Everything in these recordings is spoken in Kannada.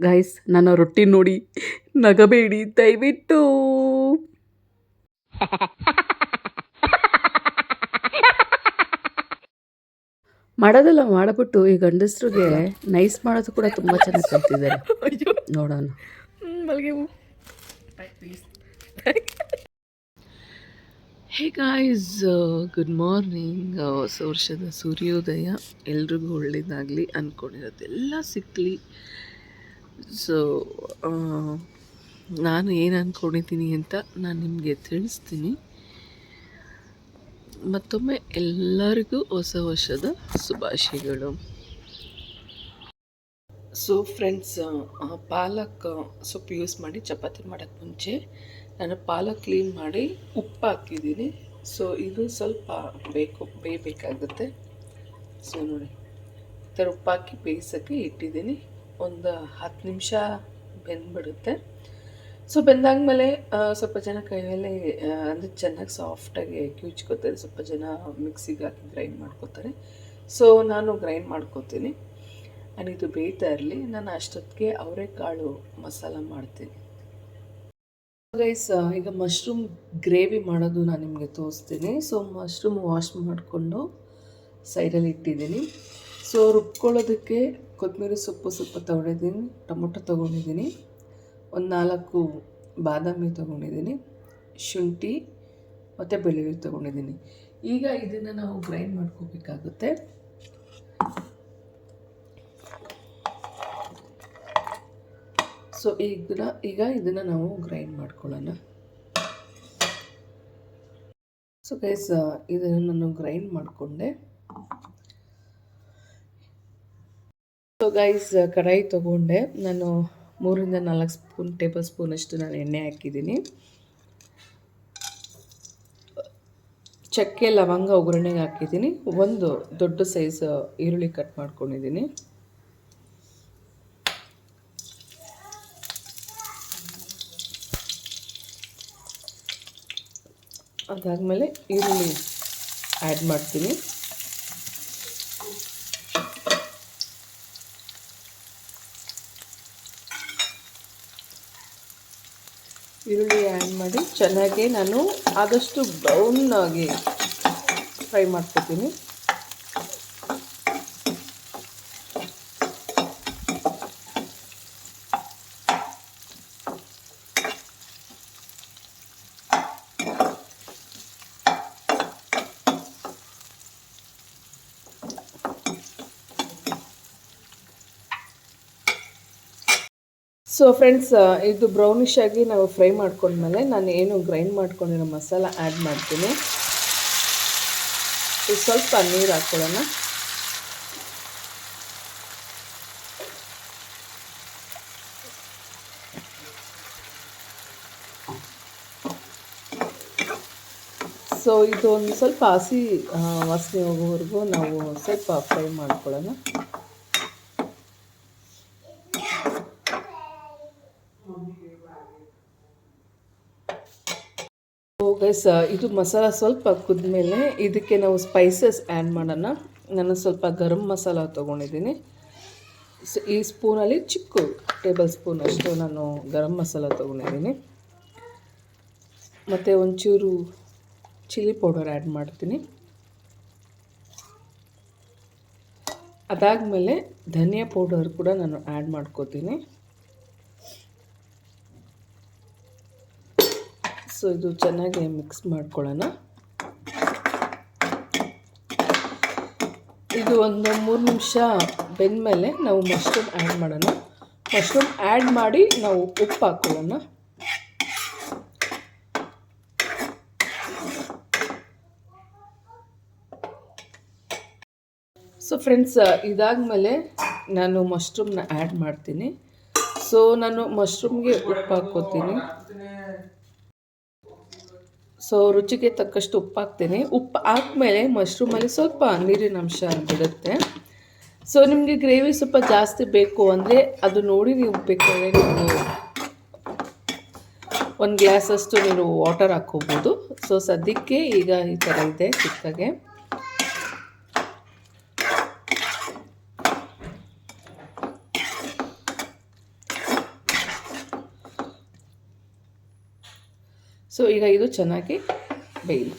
ಗೈಸ್ ನನ್ನ ರೊಟ್ಟಿ ನೋಡಿ ನಗಬೇಡಿ ದಯವಿಟ್ಟು. ಮಾಡೋದೆಲ್ಲ ಮಾಡಿಬಿಟ್ಟು ಈ ಗಂಡಸ್ರಿಗೆ ನೈಸ್ ಮಾಡೋದು ಕೂಡ ತುಂಬ ಚೆನ್ನಾಗಿ ಕಲ್ತಿದ್ದಾರೆ ನೋಡೋಣ. ಹೂ. ಹೇ ಗಾಯ್ಸ್ ಗುಡ್ ಮಾರ್ನಿಂಗ್ ಹೊಸ ವರ್ಷದ ಸೂರ್ಯೋದಯ ಎಲ್ರಿಗೂ ಒಳ್ಳೇದಾಗಲಿ ಅಂದ್ಕೊಂಡಿರೋದೆಲ್ಲ ಸಿಕ್ಕಲಿ ಸೊ ನಾನು ಏನು ಅಂದ್ಕೊಂಡಿದ್ದೀನಿ ಅಂತ ನಾನು ನಿಮಗೆ ತಿಳಿಸ್ತೀನಿ. ಮತ್ತೊಮ್ಮೆ ಎಲ್ಲರಿಗೂ ಹೊಸ ವರ್ಷದ ಶುಭಾಶಯಗಳು. ಸೊ ಫ್ರೆಂಡ್ಸ್ ಪಾಲಕ್ ಸೊಪ್ಪು ಯೂಸ್ ಮಾಡಿ ಚಪಾತಿ ಮಾಡೋಕ್ಕೆ ಮುಂಚೆ ನಾನು ಪಾಲಕ್ ಕ್ಲೀನ್ ಮಾಡಿ ಉಪ್ಪು ಹಾಕಿದ್ದೀನಿ. ಸೊ ಇದು ಸ್ವಲ್ಪ ಬೇಕು, ಬೇಯಬೇಕಾಗುತ್ತೆ. ಸೊ ನೋಡಿ ಥರ ಉಪ್ಪು ಹಾಕಿ ಬೇಯಿಸೋಕ್ಕೆ ಇಟ್ಟಿದ್ದೀನಿ. ಒಂದು ಹತ್ತು ನಿಮಿಷ ಬೆಂದ್ಬಿಡುತ್ತೆ. ಸೊ ಬೆಂದಾದ್ಮೇಲೆ ಸ್ವಲ್ಪ ಜನ ಕೈಯಲ್ಲಿ ಅಂದರೆ ಚೆನ್ನಾಗಿ ಸಾಫ್ಟಾಗಿ ಕ್ಯೂಚ್ಕೋತಾರೆ. ಸ್ವಲ್ಪ ಜನ ಮಿಕ್ಸಿಗೆ ಹಾಕಿ ಗ್ರೈಂಡ್ ಮಾಡ್ಕೋತಾರೆ. ಸೊ ನಾನು ಗ್ರೈಂಡ್ ಮಾಡ್ಕೋತೀನಿ. ಆ್ಯಂಡ್ ಇದು ಬೇಯ್ತಾ ಇರಲಿ. ನಾನು ಅಷ್ಟೊತ್ತಿಗೆ ಅವರೆಕಾಳು ಮಸಾಲ ಮಾಡ್ತೀನಿ. ಗೈಸ್ ಈಗ ಮಶ್ರೂಮ್ ಗ್ರೇವಿ ಮಾಡೋದು ನಾನು ನಿಮಗೆ ತೋರಿಸ್ತೀನಿ. ಸೊ ಮಶ್ರೂಮ್ ವಾಶ್ ಮಾಡಿಕೊಂಡು ಸೈಡಲ್ಲಿ ಇಟ್ಟಿದ್ದೀನಿ. ಸೊ ರುಬ್ಕೊಳ್ಳೋದಕ್ಕೆ ಕೊತ್ತಂಬರಿ ಸೊಪ್ಪು ಸ್ವಲ್ಪ ತೊಗೊಂಡಿದ್ದೀನಿ, ಟೊಮೊಟೊ ತೊಗೊಂಡಿದ್ದೀನಿ, ಒಂದು ನಾಲ್ಕು ಬಾದಾಮಿ ತೊಗೊಂಡಿದ್ದೀನಿ, ಶುಂಠಿ ಮತ್ತು ಬೆಳ್ಳುಳ್ಳಿ ತೊಗೊಂಡಿದ್ದೀನಿ. ಈಗ ಇದನ್ನು ನಾವು ಗ್ರೈಂಡ್ ಮಾಡ್ಕೋಬೇಕಾಗುತ್ತೆ. ಸೊ ಈಗ ಈಗ ಇದನ್ನು ನಾವು ಗ್ರೈಂಡ್ ಮಾಡ್ಕೊಳ್ಳೋಣ. ಸೊ ಗೈಸ್ ಇದನ್ನು ನಾನು ಗ್ರೈಂಡ್ ಮಾಡಿಕೊಂಡೆ. ಸೊ ಗೈಸ್ ಕಡಾಯಿ ತೊಗೊಂಡೆ. ನಾನು ಮೂರಿಂದ ನಾಲ್ಕು ಸ್ಪೂನ್, ಟೇಬಲ್ ಸ್ಪೂನಷ್ಟು ನಾನು ಎಣ್ಣೆ ಹಾಕಿದ್ದೀನಿ. ಚಕ್ಕೆ, ಲವಂಗ, ಒಗ್ಗರಣೆಗೆ ಹಾಕಿದ್ದೀನಿ. ಒಂದು ದೊಡ್ಡ ಸೈಜ್ ಈರುಳ್ಳಿ ಕಟ್ ಮಾಡ್ಕೊಂಡಿದ್ದೀನಿ. ಅದಾದಮೇಲೆ ಈರುಳ್ಳಿ ಆ್ಯಡ್ ಮಾಡ್ತೀನಿ. ಈರುಳ್ಳಿ ಆ್ಯಡ್ ಮಾಡಿ ಚೆನ್ನಾಗಿ ನಾನು ಆದಷ್ಟು ಬ್ರೌನ್ ಆಗಿ ಫ್ರೈ ಮಾಡ್ಕೊತೀನಿ. ಸೊ ಫ್ರೆಂಡ್ಸ್ ಇದು ಬ್ರೌನಿಶ್ ಆಗಿ ನಾವು ಫ್ರೈ ಮಾಡ್ಕೊಂಡ್ಮೇಲೆ ನಾನು ಏನು ಗ್ರೈಂಡ್ ಮಾಡ್ಕೊಂಡಿರೋ ಮಸಾಲ ಆ್ಯಡ್ ಮಾಡ್ತೀನಿ. ಇದು ಸ್ವಲ್ಪ ನೀರು ಹಾಕ್ಕೊಳ್ಳೋಣ ಸೊ ಇದು ಒಂದು ಸ್ವಲ್ಪ ಹಸಿ ವಾಸನೆ ಹೋಗೋವರೆಗೂ ನಾವು ಸ್ವಲ್ಪ ಫ್ರೈ ಮಾಡ್ಕೊಳ್ಳೋಣ. ಗೈಸ್ ಇದು ಮಸಾಲ ಸ್ವಲ್ಪ ಕುದ್ಮೇಲೆ ಇದಕ್ಕೆ ನಾವು ಸ್ಪೈಸಸ್ ಆ್ಯಡ್ ಮಾಡೋಣ. ನಾನು ಸ್ವಲ್ಪ ಗರಂ ಮಸಾಲ ತೊಗೊಂಡಿದ್ದೀನಿ. ಈ ಸ್ಪೂನಲ್ಲಿ ಚಿಕ್ಕ ಟೇಬಲ್ ಸ್ಪೂನ್ ಅಷ್ಟು ನಾನು ಗರಂ ಮಸಾಲ ತೊಗೊಂಡಿದ್ದೀನಿ. ಮತ್ತು ಒಂಚೂರು ಚಿಲ್ಲಿ ಪೌಡರ್ ಆ್ಯಡ್ ಮಾಡ್ತೀನಿ. ಅದಾದಮೇಲೆ ಧನಿಯಾ ಪೌಡರ್ ಕೂಡ ನಾನು ಆ್ಯಡ್ ಮಾಡ್ಕೋತೀನಿ. ಸೊ ಇದು ಚೆನ್ನಾಗಿ ಮಿಕ್ಸ್ ಮಾಡ್ಕೊಳ್ಳೋಣ. ಇದು ಒಂದು ಮೂರು ನಿಮಿಷ ಬೆಂದಮೇಲೆ ನಾವು ಮಶ್ರೂಮ್ ಆ್ಯಡ್ ಮಾಡೋಣ. ಮಶ್ರೂಮ್ ಆ್ಯಡ್ ಮಾಡಿ ನಾವು ಉಪ್ಪು ಹಾಕ್ಕೊಳ್ಳೋಣ ಸೊ ಫ್ರೆಂಡ್ಸ್, ಇದಾದಮೇಲೆ ನಾನು ಮಶ್ರೂಮ್ನ ಆ್ಯಡ್ ಮಾಡ್ತೀನಿ. ಸೊ ನಾನು ಮಶ್ರೂಮ್ಗೆ ಉಪ್ಪು ಹಾಕ್ಕೋತೀನಿ. ಸೊ ರುಚಿಗೆ ತಕ್ಕಷ್ಟು ಉಪ್ಪು ಹಾಕ್ತೀನಿ ಉಪ್ಪು ಹಾಕ್ಮೇಲೆ ಮಶ್ರೂಮಲ್ಲಿ ಸ್ವಲ್ಪ ನೀರಿನ ಅಂಶ ಬಿಡುತ್ತೆ ಸೊ ನಿಮಗೆ ಗ್ರೇವಿ ಸ್ವಲ್ಪ ಜಾಸ್ತಿ ಬೇಕು ಅಂದರೆ ಅದು ನೋಡಿ ನೀವು ಬೇಕಾದ್ರೆ ನೀವು ಒಂದು ಗ್ಲಾಸಷ್ಟು ನೀವು ವಾಟರ್ ಹಾಕ್ಕೋಬೋದು. ಸೊ ಸದ್ಯಕ್ಕೆ ಈಗ ಈ ಥರ ಇದೆ ಚಿಕ್ಕಗೆ. ಸೊ, ಈಗ ಇದು ಚೆನ್ನಾಗಿ ಬೇಯಲಿ.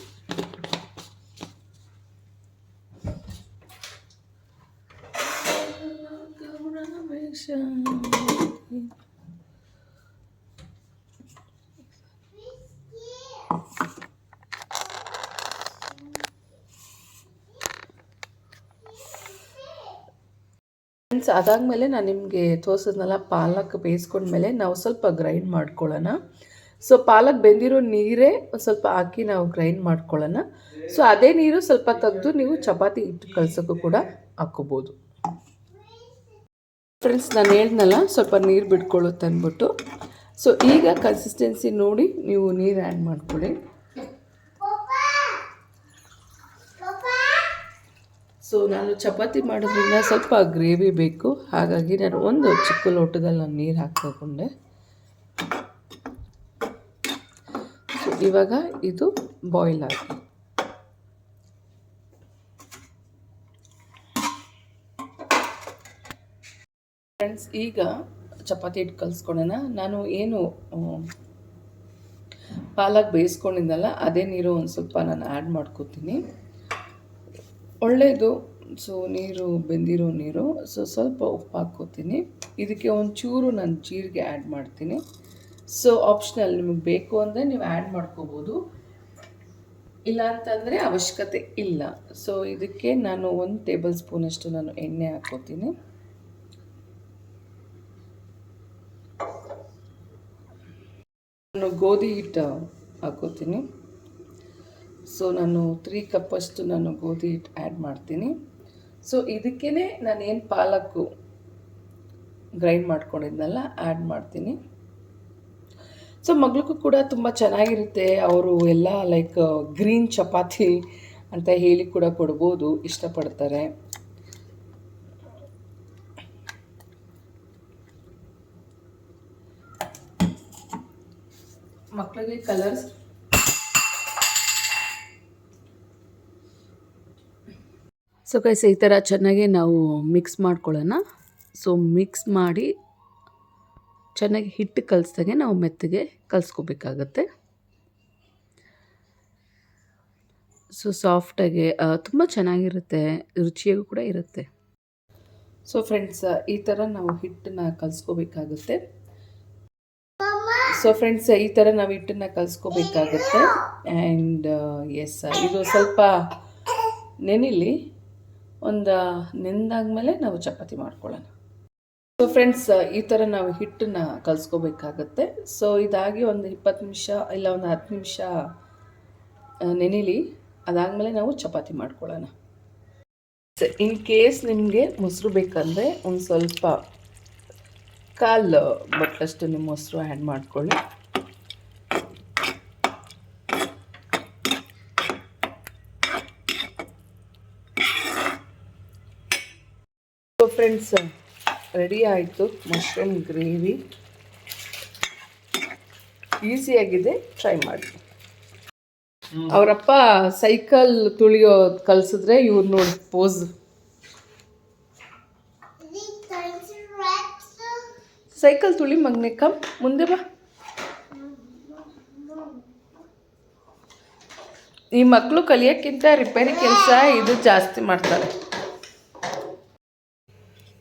ಫ್ರೆಂಡ್ಸ್ ಅದಾದಮೇಲೆ ನಾನು ನಿಮಗೆ ತೋರಿಸಿದ್ನಲ್ಲ, ಪಾಲಕ್ ಬೇಯಿಸ್ಕೊಂಡ್ಮೇಲೆ ನಾವು ಸ್ವಲ್ಪ ಗ್ರೈಂಡ್ ಮಾಡ್ಕೊಳ್ಳೋಣ. ಸೊ ಪಾಲಕ್ ಬೆಂದಿರೋ ನೀರೇ ಒಂದು ಸ್ವಲ್ಪ ಹಾಕಿ ನಾವು ಗ್ರೈಂಡ್ ಮಾಡ್ಕೊಳ್ಳೋಣ. ಸೊ ಅದೇ ನೀರು ಸ್ವಲ್ಪ ತೆಗೆದು ನೀವು ಚಪಾತಿ ಹಿಟ್ಟು ಕಳ್ಸೋಕ್ಕೂ ಕೂಡ ಹಾಕ್ಕೋಬೋದು. ಫ್ರೆಂಡ್ಸ್ ನಾನು ಹೇಳ್ದಲ್ಲ ಸ್ವಲ್ಪ ನೀರು ಬಿಟ್ಕೊಳ್ಳುತ್ತೆ ಅಂದ್ಬಿಟ್ಟು. ಸೊ ಈಗ ಕನ್ಸಿಸ್ಟೆನ್ಸಿ ನೋಡಿ ನೀವು ನೀರು ಆ್ಯಡ್ ಮಾಡ್ಕೊಳ್ಳಿ. ಸೊ ನಾನು ಚಪಾತಿ ಮಾಡೋದ್ರಿಂದ ಸ್ವಲ್ಪ ಗ್ರೇವಿ ಬೇಕು. ಹಾಗಾಗಿ ನಾನು ಒಂದು ಚಿಕ್ಕ ಲೋಟದಲ್ಲಿ ನಾನು ನೀರು ಹಾಕ್ಕೊಂಡೆ ಸೊ ಇವಾಗ ಇದು ಬಾಯ್ಲ್ ಆಗಿ. ಫ್ರೆಂಡ್ಸ್ ಈಗ ಚಪಾತಿ ಹಿಟ್ಟು ಕಲಿಸ್ಕೊಳೋಣ ನಾನು ಏನು ಪಾಲಕ್ ಬೇಯಿಸ್ಕೊಂಡಿದ್ದಲ್ಲ, ಅದೇ ನೀರು ಒಂದು ಸ್ವಲ್ಪ ನಾನು ಆ್ಯಡ್ ಮಾಡ್ಕೋತೀನಿ. ಒಳ್ಳೆಯದು ಸೊ ನೀರು, ಬೆಂದಿರೋ ನೀರು ಸೊ ಸ್ವಲ್ಪ ಉಪ್ಪು ಹಾಕ್ಕೋತೀನಿ. ಇದಕ್ಕೆ ಒಂಚೂರು ನಾನು ಜೀರಿಗೆ ಆ್ಯಡ್ ಮಾಡ್ತೀನಿ. ಸೊ ಆಪ್ಷನಲ್ ನಿಮಗೆ ಬೇಕು ಅಂದರೆ ನೀವು ಆ್ಯಡ್ ಮಾಡ್ಕೋಬೋದು. ಇಲ್ಲ ಅಂತಂದರೆ ಅವಶ್ಯಕತೆ ಇಲ್ಲ. ಸೊ ಇದಕ್ಕೆ ನಾನು ಒಂದು ಟೇಬಲ್ ಸ್ಪೂನಷ್ಟು ನಾನು ಎಣ್ಣೆ ಹಾಕ್ಕೋತೀನಿ. ನಾನು ಗೋಧಿ ಹಿಟ್ಟು ಹಾಕೋತೀನಿ ಸೊ ನಾನು ತ್ರೀ ಕಪ್ಪಷ್ಟು ನಾನು ಗೋಧಿ ಹಿಟ್ಟು ಆ್ಯಡ್ ಮಾಡ್ತೀನಿ. ಸೊ ಇದಕ್ಕೇ ನಾನು ಏನು ಪಾಲಕ್ಕು ಗ್ರೈಂಡ್ ಮಾಡ್ಕೊಂಡಿದ್ನಲ್ಲ ಆ್ಯಡ್ ಮಾಡ್ತೀನಿ. ಸೊ ಮಗಳಿಗೂ ಕೂಡ ತುಂಬ ಚೆನ್ನಾಗಿರುತ್ತೆ ಅವರು ಎಲ್ಲ ಲೈಕ್ ಗ್ರೀನ್ ಚಪಾತಿ ಅಂತ ಹೇಳಿ ಕೂಡ ಕೊಡ್ಬೋದು, ಇಷ್ಟಪಡ್ತಾರೆ. ಮಕ್ಕಳಿಗೆ ಕಲರ್ಸ್ ಸೊ ಗೈಸ್ ಈ ಥರ ಚೆನ್ನಾಗಿ ನಾವು ಮಿಕ್ಸ್ ಮಾಡ್ಕೊಳ್ಳೋಣ. ಸೊ ಮಿಕ್ಸ್ ಮಾಡಿ ಚೆನ್ನಾಗಿ ಹಿಟ್ಟು ಕಲಿಸ್ದಾಗೆ ನಾವು ಮೆತ್ತಗೆ ಕಲಿಸ್ಕೋಬೇಕಾಗತ್ತೆ. ಸೊ ಸಾಫ್ಟಾಗಿ ತುಂಬ ಚೆನ್ನಾಗಿರುತ್ತೆ, ರುಚಿಯಾಗೂ ಕೂಡ ಇರುತ್ತೆ. ಸೊ ಫ್ರೆಂಡ್ಸ್ ಈ ಥರ ನಾವು ಹಿಟ್ಟನ್ನ ಕಲಿಸ್ಕೋಬೇಕಾಗುತ್ತೆ. ಸೊ ಫ್ರೆಂಡ್ಸ್ ಈ ಥರ ನಾವು ಹಿಟ್ಟನ್ನ ಕಲಿಸ್ಕೋಬೇಕಾಗುತ್ತೆ. ಆ್ಯಂಡ್ ಎಸ್ ಇದು ಸ್ವಲ್ಪ ನೆನಿಲಿ, ಒಂದು, ನೆಂದಾದ್ಮೇಲೆ ನಾವು ಚಪಾತಿ ಮಾಡ್ಕೊಳ್ಳೋಣ. ಸೊ ಫ್ರೆಂಡ್ಸ್ ಈ ಥರ ನಾವು ಹಿಟ್ಟನ್ನ ಕಲಿಸ್ಕೋಬೇಕಾಗತ್ತೆ. ಸೊ ಇದಾಗಿ ಒಂದು ಇಪ್ಪತ್ತು ನಿಮಿಷ ಇಲ್ಲ ಒಂದು ಹತ್ತು ನಿಮಿಷ ನೆನೆಯಲಿ ಅದಾದಮೇಲೆ ನಾವು ಚಪಾತಿ ಮಾಡ್ಕೊಳ್ಳೋಣ. ಇನ್ ಕೇಸ್ ನಿಮಗೆ ಮೊಸರು ಬೇಕಂದರೆ ಒಂದು ಸ್ವಲ್ಪ ಕಾಲು ಬಟ್ಲಷ್ಟು ನಿಮ್ಮ ಮೊಸರು ಆ್ಯಡ್ ಮಾಡ್ಕೊಳ್ಳಿ. ಫ್ರೆಂಡ್ಸ್ ರೆಡಿ ಆಯಿತು ಮಶ್ರೂಮ್ ಗ್ರೇವಿ ಈಸಿಯಾಗಿದೆ ಟ್ರೈ ಮಾಡಿ. ಅವರಪ್ಪ ಸೈಕಲ್ ತುಳಿಯೋದು ಕಲಿಸಿದ್ರೆ ಇವ್ರು ನೋಡಿ ಪೋಸ್ ಸೈಕಲ್ ತುಳಿ ಮಗ್ನೆ ಕಮ್ ಮುಂದೆ ಬಾ. ಈ ಮಕ್ಕಳು ಕಲಿಯೋಕ್ಕಿಂತ ರಿಪೇರಿ ಕೆಲಸ ಇದು ಜಾಸ್ತಿ ಮಾಡ್ತಾರೆ.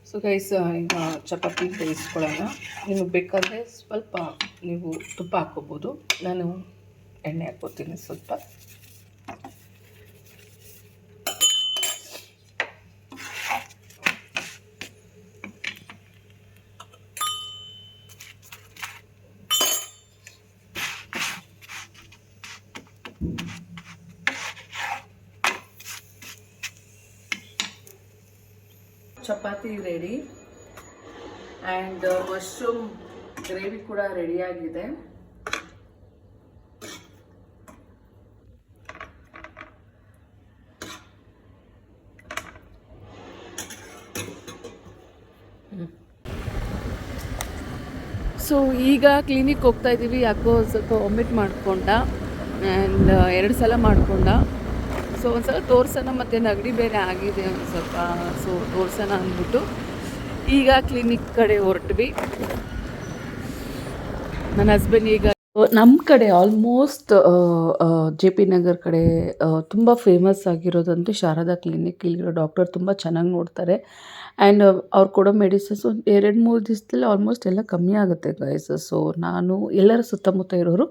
ಸೊ ಗೈಸ್ ಈಗ ಚಪಾತಿ ಬೇಯಿಸ್ಕೊಳ್ಳೋಣ. ನಿಮಗೆ ಬೇಕಾದರೆ ಸ್ವಲ್ಪ ನೀವು ತುಪ್ಪ ಹಾಕ್ಕೋಬೋದು. ನಾನು ಎಣ್ಣೆ ಹಾಕ್ಕೋತೀನಿ ಸ್ವಲ್ಪ chapati ready and mushroom gravy ಕೂಡ ರೆಡಿಯಾಗಿದೆ. ಸೊ ಈಗ ಕ್ಲಿನಿಕ್ ಹೋಗ್ತಾ ಇದ್ದೀವಿ ಯಾಕೋ ಸ್ವಲ್ಪ ವಾಮಿಟ್ ಮಾಡಿಕೊಂಡ ಆ್ಯಂಡ್ ಎರಡು ಸಲ ಮಾಡಿಕೊಂಡ. ಸೊ ಒಂದು ಸಲ ತೋರ್ಸೋಣ ಮತ್ತು ನಗಡಿ ಬೇರೆ ಆಗಿದೆ ಒಂದು ಸ್ವಲ್ಪ. ಸೊ ತೋರ್ಸೋಣ ಅಂದ್ಬಿಟ್ಟು ಈಗ ಕ್ಲಿನಿಕ್ ಕಡೆ ಹೊರಟ್ವಿ. ನನ್ನ ಹಸ್ಬೆಂಡ್ ಈಗ ನಮ್ಮ ಕಡೆ ಆಲ್ಮೋಸ್ಟ್ ಜೆ ಪಿ ನಗರ್ ಕಡೆ ತುಂಬ ಫೇಮಸ್ ಆಗಿರೋದಂತೂ ಶಾರದಾ ಕ್ಲಿನಿಕ್ ಇಲ್ಲಿರೋ ಡಾಕ್ಟರ್ ತುಂಬ ಚೆನ್ನಾಗಿ ನೋಡ್ತಾರೆ. ಆ್ಯಂಡ್ ಅವ್ರು ಕೊಡೋ ಮೆಡಿಸಿನ್ಸ್ ಒಂದು ಎರಡು ಮೂರು ದಿವಸದಲ್ಲಿ ಆಲ್ಮೋಸ್ಟ್ ಎಲ್ಲ ಕಮ್ಮಿ ಆಗುತ್ತೆ ಗೈಸ್ ಸೊ ನಾನು ಎಲ್ಲರ ಸುತ್ತಮುತ್ತ ಇರೋರು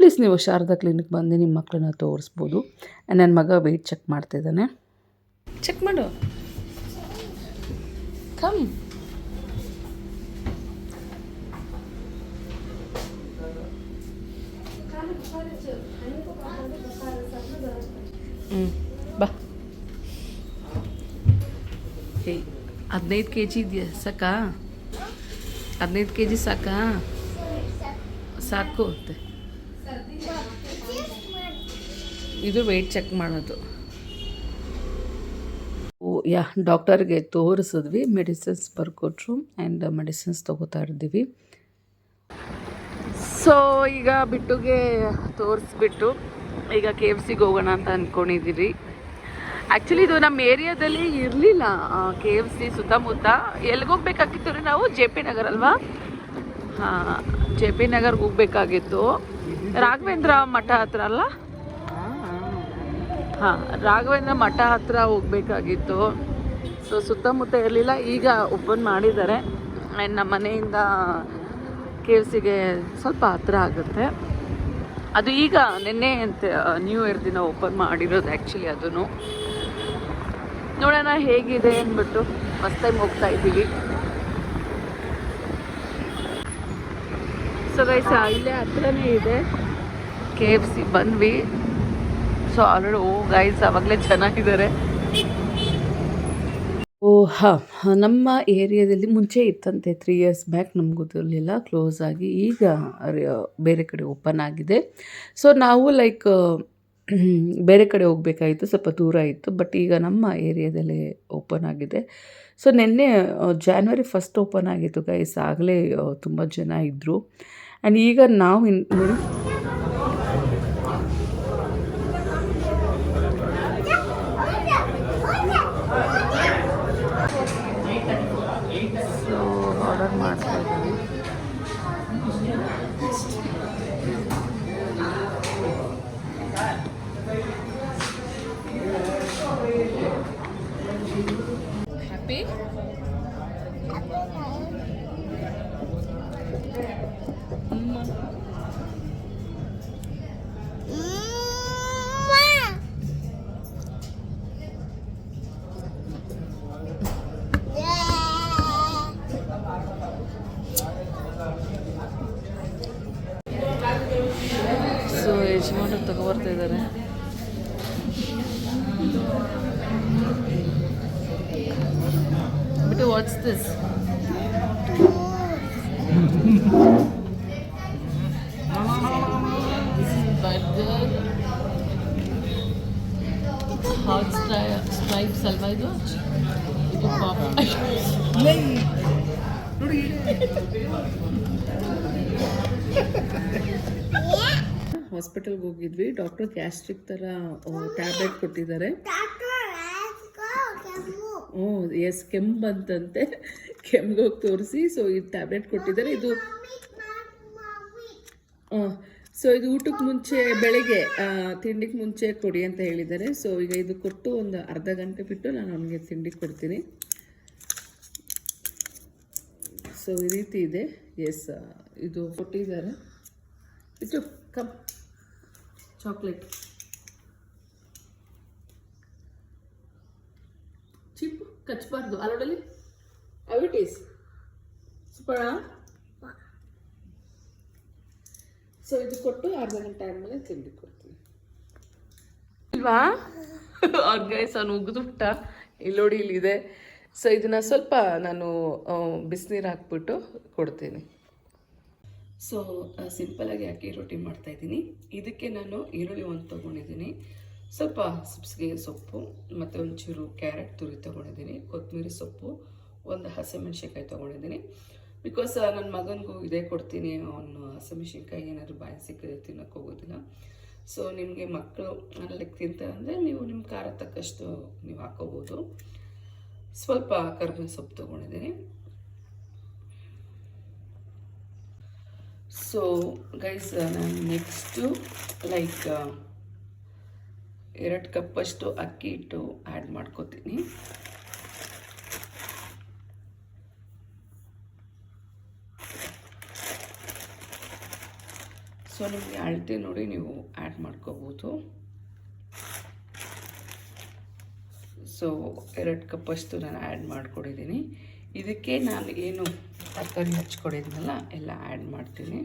ಪ್ಲೀಸ್ ನೀವು ಶಾರದಾ ಕ್ಲಿನಿಕ್ ಬಂದು ನಿಮ್ಮ ಮಕ್ಕಳನ್ನ ತೋರಿಸ್ಬೋದು. ಆ್ಯಂಡ್ ನನ್ನ ಮಗ ವೆಯ್ಟ್ ಚೆಕ್ ಮಾಡ್ತಿದ್ದಾನೆ. ಚೆಕ್ ಮಾಡು. ಕಮ್ ಹ್ಞೂ ಬಾ. ಹೇ ಹದಿನೈದು ಕೆ ಜಿ ಇದೆಯಾ? ಸಾಕಾ? ಹದಿನೈದು ಕೆ ಜಿ ಸಾಕಾ? ಸಾಕು ಅಂತೆ. ಇದು ವೆಯ್ಟ್ ಚೆಕ್ ಮಾಡೋದು. ಯಾ ಡಾಕ್ಟರ್ಗೆ ತೋರಿಸಿದ್ವಿ. ಮೆಡಿಸಿನ್ಸ್ ಬರ್ಕೊಟ್ರು ಆ್ಯಂಡ್ ಮೆಡಿಸಿನ್ಸ್ ತೊಗೋತಾ ಇದ್ದೀವಿ. ಸೊ ಈಗ ಬಿಟ್ಟುಗೆ ತೋರಿಸ್ಬಿಟ್ಟು ಈಗ ಕೆ ಎಫ್ ಸಿಗೆ ಹೋಗೋಣ ಅಂತ ಅಂದ್ಕೊಂಡಿದ್ದೀರಿ ಆ್ಯಕ್ಚುಲಿ ಇದು ನಮ್ಮ ಏರಿಯಾದಲ್ಲಿ ಇರಲಿಲ್ಲ ಕೆ ಎಫ್ ಸಿ ಸುತ್ತಮುತ್ತ. ಎಲ್ಲಿಗೆ ಹೋಗ್ಬೇಕಾಗಿತ್ತು ರೀ ನಾವು? ಜೆ ಪಿ ನಗರ್ ಅಲ್ವಾ? ಹಾಂ ಜೆ ಪಿ ನಗರ್ಗೆ ಹೋಗ್ಬೇಕಾಗಿತ್ತು. ರಾಘವೇಂದ್ರ ಮಠ ಹತ್ರ ಅಲ್ಲ? ಹಾಂ, ರಾಘವೇಂದ್ರ ಮಠ ಹತ್ರ ಹೋಗ್ಬೇಕಾಗಿತ್ತು. ಸೊ ಸುತ್ತಮುತ್ತ ಇರಲಿಲ್ಲ, ಈಗ ಓಪನ್ ಮಾಡಿದ್ದಾರೆ. ಆ್ಯಂಡ್ ನಮ್ಮ ಮನೆಯಿಂದ ಕೆ ಎಫ್ ಸಿಗೆ ಸ್ವಲ್ಪ ಹತ್ರ ಆಗುತ್ತೆ. ಅದು ಈಗ ನಿನ್ನೆ ಅಂತ ನ್ಯೂ ಇಯರ್ ದಿನ ಓಪನ್ ಮಾಡಿರೋದು ಆ್ಯಕ್ಚುಲಿ ಅದನ್ನು ನೋಡೋಣ ಹೇಗಿದೆ ಅಂದ್ಬಿಟ್ಟು ಫಸ್ಟ್ ಟೈಮ್ ಹೋಗ್ತಾ ಇದ್ದೀವಿ. ಸೊ ಗೈಸ್ ಇಲ್ಲೇ ಹತ್ರನೇ ಇದೆ ಕೆ ಎಫ್ ಸಿ ಬಂದ್ವಿ. ಸೊ ಆಲ್ರೆಡಿ ಓ ಗೈಸ್ ಆವಾಗಲೇ ಚೆನ್ನಾಗಿದ್ದಾರೆ ಹಾಂ ನಮ್ಮ ಏರಿಯಾದಲ್ಲಿ ಮುಂಚೆ ಇತ್ತಂತೆ ತ್ರೀ ಇಯರ್ಸ್ ಬ್ಯಾಕ್ ನಮ್ಗೆ ಗೊತ್ತಿರಲಿಲ್ಲ ಕ್ಲೋಸ್ ಆಗಿ ಈಗ ಬೇರೆ ಕಡೆ ಓಪನ್ ಆಗಿದೆ. ಸೊ ನಾವು ಲೈಕ್ ಬೇರೆ ಕಡೆ ಹೋಗಬೇಕಾಗಿತ್ತು ಸ್ವಲ್ಪ ದೂರ ಇತ್ತು ಬಟ್ ಈಗ ನಮ್ಮ ಏರಿಯಾದಲ್ಲೇ ಓಪನ್ ಆಗಿದೆ. ಸೊ ನಿನ್ನೆ ಜಾನ್ವರಿ ಫಸ್ಟ್ ಓಪನ್ ಆಗಿತ್ತು ಗೈಸ್ ಆಗಲೇ ತುಂಬ ಜನ ಇದ್ದರು ಆ್ಯಂಡ್ ಈಗ ನಾವು ಇನ್ ಹಾಸ್ಪಿಟಲ್ಗೆ ಹೋಗಿದ್ವಿ. ಡಾಕ್ಟರ್ ಗ್ಯಾಸ್ಟ್ರಿಕ್ ಥರ ಟ್ಯಾಬ್ಲೆಟ್ ಕೊಟ್ಟಿದ್ದಾರೆ. ಹ್ಞೂ, ಎಸ್ ಕೆಮ್ಮು ಬಂತಂತೆ ಕೆಮ್ಮಿಗೆ ಹೋಗಿ ತೋರಿಸಿ, ಸೊ ಇದು ಟ್ಯಾಬ್ಲೆಟ್ ಕೊಟ್ಟಿದ್ದಾರೆ. ಇದು ಸೊ, ಇದು ಊಟಕ್ಕೆ ಮುಂಚೆ, ಬೆಳಿಗ್ಗೆ ತಿಂಡಿಗೆ ಮುಂಚೆ ಕೊಡಿ ಅಂತ ಹೇಳಿದ್ದಾರೆ. ಸೊ, ಈಗ ಇದು ಕೊಟ್ಟು ಒಂದು ಅರ್ಧ ಗಂಟೆ ಬಿಟ್ಟು ನಾನು ಅವನಿಗೆ ತಿಂಡಿ ಕೊಡ್ತೀನಿ. ಸೊ, ಈ ರೀತಿ ಇದೆ. ಎಸ್ ಇದು ಕೊಟ್ಟಿದ್ದಾರೆ. ಇದು ಕಪ್ ಚಾಕ್ಲೇಟ್ ಚಿಪ್ಪು ಕಚ್ಚಬಾರ್ದು ಅಲ್ಲೋಡಲ್ಲಿ ಇಟ್ ಈಸ್ ಸೂಪರ ಸೊ ಇದು ಕೊಟ್ಟು ಅರ್ಧ ಗಂಟೆ ಆದಮೇಲೆ ತಿಂಡಿ ಕೊಡ್ತೀನಿ. ಇಲ್ವಾ? ಅವ್ರ ಗೈಸ್ ಅವ್ನು ಇಲ್ಲೋಡಿ ಇಲ್ಲಿ ಇಲ್ಲಿದೆ. ಸೊ ಇದನ್ನು ಸ್ವಲ್ಪ ನಾನು ಬಿಸಿನೀರು ಹಾಕ್ಬಿಟ್ಟು ಕೊಡ್ತೀನಿ. ಸೊ ಸಿಂಪಲಾಗಿ ಅಕ್ಕಿ ರೊಟ್ಟಿ ಮಾಡ್ತಾ ಇದ್ದೀನಿ. ಇದಕ್ಕೆ ನಾನು ಈರುಳ್ಳಿ ಒಂದು ತೊಗೊಂಡಿದ್ದೀನಿ. ಸ್ವಲ್ಪ ಸಬ್ಸಿಗೆ ಸೊಪ್ಪು, ಮತ್ತು ಒಂಚೂರು ಕ್ಯಾರೆಟ್ ತುರಿ ತೊಗೊಂಡಿದ್ದೀನಿ. ಕೊತ್ತಂಬರಿ ಸೊಪ್ಪು, ಒಂದು ಹಸಿಮೆಣ್ಸಿನ್ಕಾಯಿ ತೊಗೊಂಡಿದ್ದೀನಿ. ಬಿಕಾಸ್ ನನ್ನ ಮಗನಿಗೂ ಇದೇ ಕೊಡ್ತೀನಿ. ಅವನು ಹಸಿಮೆಣ್ಸಿನ್ಕಾಯಿ ಏನಾದರೂ ಬಾಯಿ ಸಿಕ್ಕಿದ್ರೆ ತಿನ್ನೋಕೆ ಹೋಗೋದಿಲ್ಲ. ಸೊ ನಿಮಗೆ ಮಕ್ಕಳು ಅಲ್ಲಿ ತಿಂತಾರೆ ಅಂದರೆ ನೀವು ನಿಮ್ಮ ಖಾರ ತಕ್ಕಷ್ಟು ನೀವು ಹಾಕೋಬೋದು. ಸ್ವಲ್ಪ ಕರ್ಬೇವಿನ ಸೊಪ್ಪು ತೊಗೊಂಡಿದ್ದೀನಿ. ಸೊ ಗೈಸ್ ನಾನು ನೆಕ್ಸ್ಟು ಲೈಕ್ ಎರಡು ಕಪ್ಪಷ್ಟು ಅಕ್ಕಿ ಹಿಟ್ಟು ಆ್ಯಡ್ ಮಾಡ್ಕೋತೀನಿ. ಸೊ ನಿಮಗೆ ಅಳತೆ ನೋಡಿ ನೀವು ಆ್ಯಡ್ ಮಾಡ್ಕೋಬೋದು. ಸೊ ಎರಡು ಕಪ್ಪಷ್ಟು ನಾನು ಆ್ಯಡ್ ಮಾಡ್ಕೊಂಡಿದ್ದೀನಿ ಇದಕ್ಕೆ ನಾನು ಏನು ತರಕಾರಿ ಹಚ್ಕೊಡಿದ್ನಲ್ಲ, ಎಲ್ಲ ಆ್ಯಡ್ ಮಾಡ್ತೀನಿ.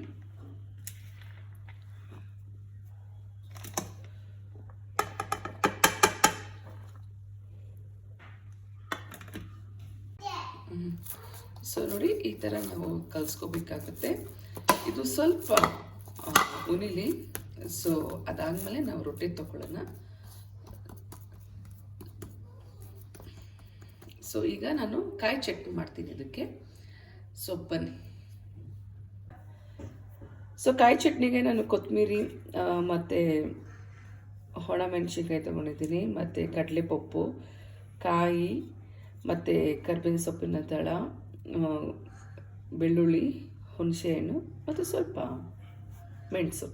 ಸೊ ನೋಡಿ, ಈ ಥರ ನಾವು ಕಲಿಸ್ಕೋಬೇಕಾಗುತ್ತೆ. ಇದು ಸ್ವಲ್ಪ ಉನಿಲಿ. ಸೊ ಅದಾದಮೇಲೆ ನಾವು ರೊಟ್ಟಿ ತಗೊಳ್ಳೋಣ ಸೊ ಈಗ ನಾನು ಕಾಯಿ ಚಟ್ನಿ ಮಾಡ್ತೀನಿ ಇದಕ್ಕೆ ಸೊ ಬನ್ನಿ. ಸೊ ಕಾಯಿ ಚಟ್ನಿಗೆ ನಾನು ಕೊತ್ತಂಬರಿ ಮತ್ತು ಒಣಮೆಣ್ಸಿನ್ಕಾಯಿ ತೊಗೊಂಡಿದ್ದೀನಿ, ಮತ್ತು ಕಡಲೆಪಪ್ಪು, ಕಾಯಿ, ಮತ್ತು ಕರ್ಬೇವಿನ ಸೊಪ್ಪಿನ ದಳ ಬೆಳ್ಳುಳ್ಳಿ, ಹುಣಸೆಹಣ್ಣು, ಮತ್ತು ಸ್ವಲ್ಪ ಮೆಣಸು.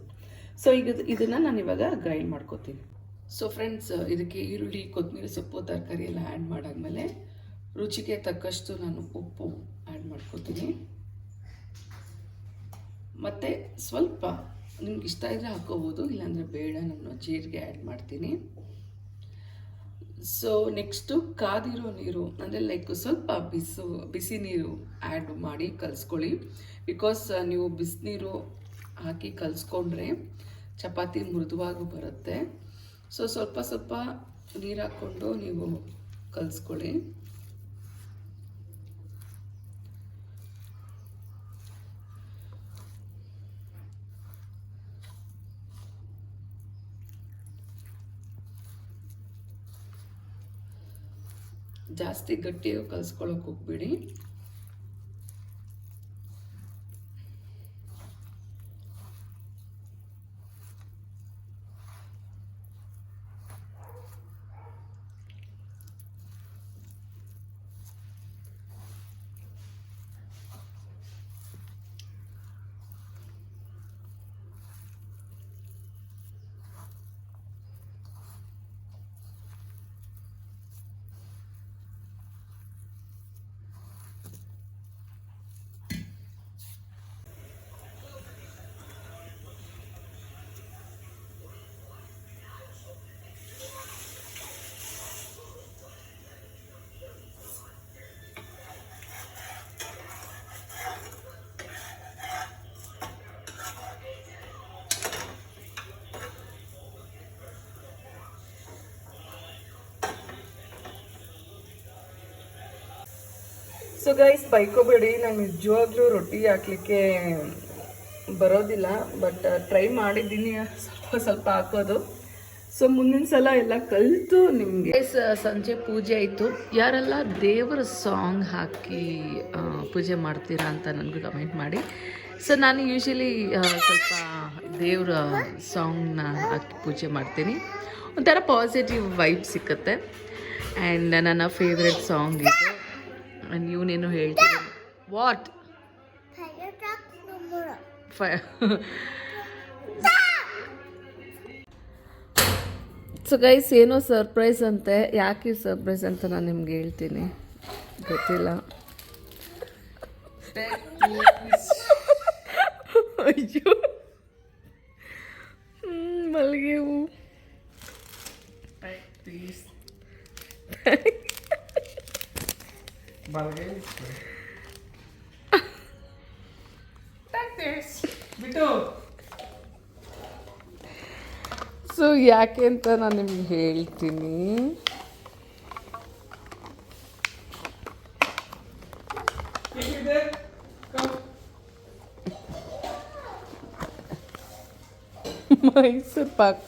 ಸೊ ಈಗ ಇದನ್ನು ನಾನು ಇವಾಗ ಗ್ರೈಂಡ್ ಮಾಡ್ಕೋತೀನಿ. ಸೊ ಫ್ರೆಂಡ್ಸ್ ಇದಕ್ಕೆ ಈರುಳ್ಳಿ ಕೊತ್ತಂಬರಿ ಸೊಪ್ಪು, ತರಕಾರಿ ಎಲ್ಲ ಆ್ಯಡ್ ಮಾಡಾದ್ಮೇಲೆ ರುಚಿಗೆ ತಕ್ಕಷ್ಟು ನಾನು ಉಪ್ಪು ಆ್ಯಡ್ ಮಾಡ್ಕೋತೀನಿ. ಮತ್ತು ಸ್ವಲ್ಪ ನಿಮ್ಗೆ ಇಷ್ಟ ಇದ್ದರೆ ಹಾಕೋಬೋದು, ಇಲ್ಲಾಂದರೆ ಬೇಡ, ನಾನು ಜೀರಿಗೆ ಆ್ಯಡ್ ಮಾಡ್ತೀನಿ. ಸೊ ನೆಕ್ಸ್ಟು ಕಾದಿರೋ ನೀರು, ಅಂದರೆ ಲೈಕ್ ಸ್ವಲ್ಪ ಬಿಸು, ಬಿಸಿ ನೀರು ಆ್ಯಡ್ ಮಾಡಿ ಕಲಿಸ್ಕೊಳ್ಳಿ. ಬಿಕಾಸ್ ನೀವು ಬಿಸಿನೀರು ಹಾಕಿ ಕಲಿಸ್ಕೊಂಡ್ರೆ ಚಪಾತಿ ಮೃದುವಾಗಿ ಬರುತ್ತೆ. ಸೊ ಸ್ವಲ್ಪ ಸ್ವಲ್ಪ ನೀರು ಹಾಕ್ಕೊಂಡು ನೀವು ಕಲಿಸ್ಕೊಳ್ಳಿ. ಜಾಸ್ತಿ ಗಟ್ಟಿಯಾಗಿ ಕಲಿಸ್ಕೊಳಕ್ಕೆ ಹೋಗ್ಬೇಡಿ. ಸೊ ಗೈಸ್ ಬೈಕೋಬೇಡಿ ನಾನು ನಿಜವಾಗ್ಲೂ ರೊಟ್ಟಿ ಹಾಕ್ಲಿಕ್ಕೆ ಬರೋದಿಲ್ಲ ಬಟ್ ಟ್ರೈ ಮಾಡಿದ್ದೀನಿ. ಸ್ವಲ್ಪ ಸ್ವಲ್ಪ ಹಾಕೋದು. ಸೊ ಮುಂದಿನ ಸಲ ಎಲ್ಲ ಕಲಿತು ನಿಮಗೆ. ಸಂಜೆ ಪೂಜೆ ಆಯಿತು. ಯಾರೆಲ್ಲ ದೇವರ ಸಾಂಗ್ ಹಾಕಿ ಪೂಜೆ ಮಾಡ್ತೀರಾ ಅಂತ ನನಗೂ ಕಮೆಂಟ್ ಮಾಡಿ. ಸೊ ನಾನು ಯೂಶಲಿ ಸ್ವಲ್ಪ ದೇವರ ಸಾಂಗ್ನ ಹಾಕಿ ಪೂಜೆ ಮಾಡ್ತೀನಿ. ಒಂಥರ ಪಾಸಿಟಿವ್ ವೈಬ್ ಸಿಕ್ಕತ್ತೆ. ಆ್ಯಂಡ್ ನನ್ನ ಫೇವ್ರೆಟ್ ಸಾಂಗ್ ಇದು. ನೀವನೇನು ಹೇಳ್ತೀರಿ ವಾಟ್ ಸೊ ಗೈಸ್ ಏನೋ ಸರ್ಪ್ರೈಸ್ ಅಂತೆ. ಯಾಕೆ ಸರ್ಪ್ರೈಸ್ ಅಂತ ನಾನು ನಿಮ್ಗೆ ಹೇಳ್ತೀನಿ. ಗೊತ್ತಿಲ್ಲ. ಅಯ್ಯೋ. ಹ್ಮ್, ಮಲ್ಲಿಗೆ ಹೂ. ಸೊ ಯಾಕೆ ಅಂತ ನಾನು ನಿಮ್ಗೆ ಹೇಳ್ತೀನಿ ಮೈಸೂರು ಪಾಕ್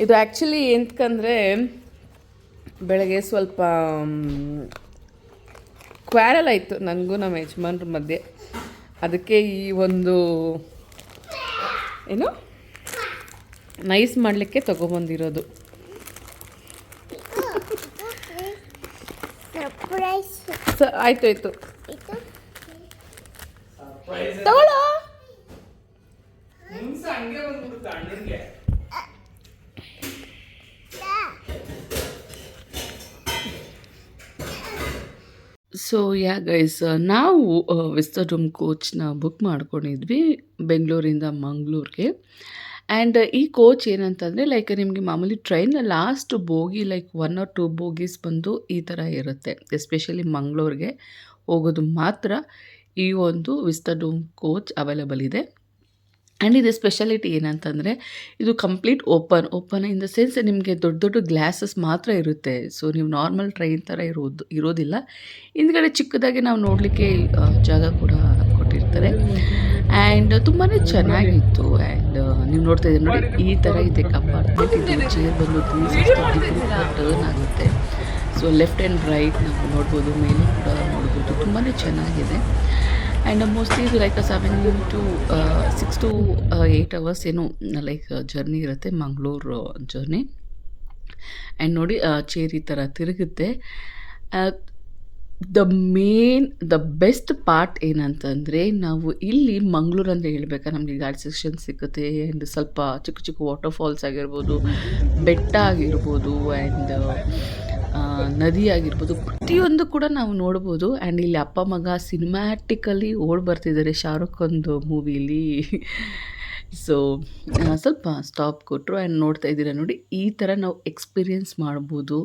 ಇದು ಆ್ಯಕ್ಚುಲಿ ಎಂತಕಂದರೆ ಬೆಳಗ್ಗೆ ಸ್ವಲ್ಪ ಕ್ವಾರಲ್ ಆಯಿತು ನನಗೂ ನಮ್ಮ ಯಜಮಾನ್ರ ಮಧ್ಯೆ. ಅದಕ್ಕೆ ಈ ಒಂದು ಏನು? ನೈಸ್ ಮಾಡಲಿಕ್ಕೆ ತೊಗೊಬಂದಿರೋದು. ಆಯ್ತು ಆಯ್ತು. ತಗೊಳ್ಳೋ. ಸೊ ಯಾ ಗೈಸ್ ನಾವು ವಿಸ್ತಡಮ್ ಕೋಚ್ನ ಬುಕ್ ಮಾಡ್ಕೊಂಡಿದ್ವಿ ಬೆಂಗಳೂರಿಂದ ಮಂಗಳೂರಿಗೆ. ಆ್ಯಂಡ್ ಈ ಕೋಚ್ ಏನಂತಂದರೆ ಲೈಕ್ ನಿಮಗೆ ಮಾಮೂಲಿ train last bogie like one or two bogies ಬಂದು ಈ ಥರ ಇರುತ್ತೆ. ಎಸ್ಪೆಷಲಿ ಮಂಗಳೂರಿಗೆ ಹೋಗೋದು ಮಾತ್ರ ಈ ಒಂದು ವಿಸ್ತಡಮ್ ಕೋಚ್ ಅವೈಲೇಬಲ್ ಇದೆ. ಆ್ಯಂಡ್ ಇದು ಸ್ಪೆಷಾಲಿಟಿ ಏನಂತಂದರೆ, ಇದು complete open open in the sense ನಿಮಗೆ ದೊಡ್ಡ ದೊಡ್ಡ ಗ್ಲಾಸಸ್ ಮಾತ್ರ ಇರುತ್ತೆ. ಸೊ ನೀವು ನಾರ್ಮಲ್ ಟ್ರೈನ್ ಥರ ಇರೋದು, ಇರೋದಿಲ್ಲ. ಹಿಂದ್ಗಡೆ ಚಿಕ್ಕದಾಗಿ ನಾವು ನೋಡಲಿಕ್ಕೆ ಜಾಗ ಕೂಡ ಕೊಟ್ಟಿರ್ತಾರೆ. ಆ್ಯಂಡ್ ತುಂಬಾ ಚೆನ್ನಾಗಿತ್ತು. ಆ್ಯಂಡ್ ನೀವು ನೋಡ್ತಾ ಇದ್ದೀರಿ ನೋಡಿ, ಈ ಥರ ಇದೆ ಕಂಪಾರ್ಟ್ಮೆಂಟ್ ಇದು ಚೇರ್ ಬಂದು ಟರ್ನ್ ಆಗುತ್ತೆ. ಸೊ ಲೆಫ್ಟ್ ಆ್ಯಂಡ್ ರೈಟ್ ನಾವು ನೋಡ್ಬೋದು, ಮೇಲೆ ಕೂಡ ನೋಡ್ಬೋದು. ತುಂಬಾ ಚೆನ್ನಾಗಿದೆ. ಆ್ಯಂಡ್ ಮೋಸ್ಟ್ಲಿ ಇದು like seven to six to eight hours ಏನು ಲೈಕ್ ಜರ್ನಿ ಇರುತ್ತೆ ಮಂಗಳೂರು ಜರ್ನಿ ಆ್ಯಂಡ್ ನೋಡಿ ಚೇರಿ ಈ ಥರ ತಿರುಗುತ್ತೆ. The main the best part ಏನಂತಂದರೆ, ನಾವು ಇಲ್ಲಿ ಮಂಗಳೂರು ಅಂತ ಹೇಳ್ಬೇಕಾ ನಮಗೆ ಗಾಡಿ ಸೆಕ್ಷನ್ ಸಿಗುತ್ತೆ ಆ್ಯಂಡ್ ಸ್ವಲ್ಪ ಚಿಕ್ಕ ಚಿಕ್ಕ ವಾಟರ್ ಫಾಲ್ಸ್ ಆಗಿರ್ಬೋದು, ಬೆಟ್ಟ ಆಗಿರ್ಬೋದು ಆ್ಯಂಡ್ ನದಿ ಆಗಿರ್ಬೋದು ಪ್ರತಿಯೊಂದು ಕೂಡ ನಾವು ನೋಡ್ಬೋದು. ಆ್ಯಂಡ್ ಇಲ್ಲಿ ಅಪ್ಪ, ಮಗ ಸಿನಿಮ್ಯಾಟಿಕಲಿ ಓಡ್ ಬರ್ತಿದ್ದಾರೆ ಶಾರುಖ್ ಒಂದು ಮೂವಿಲಿ ಸೊ ಸ್ವಲ್ಪ ಸ್ಟಾಪ್ ಕೊಟ್ಟರು ಆ್ಯಂಡ್ ನೋಡ್ತಾ ಇದ್ದೀರಾ ನೋಡಿ, ಈ ಥರ ನಾವು ಎಕ್ಸ್ಪೀರಿಯೆನ್ಸ್ ಮಾಡ್ಬೋದು.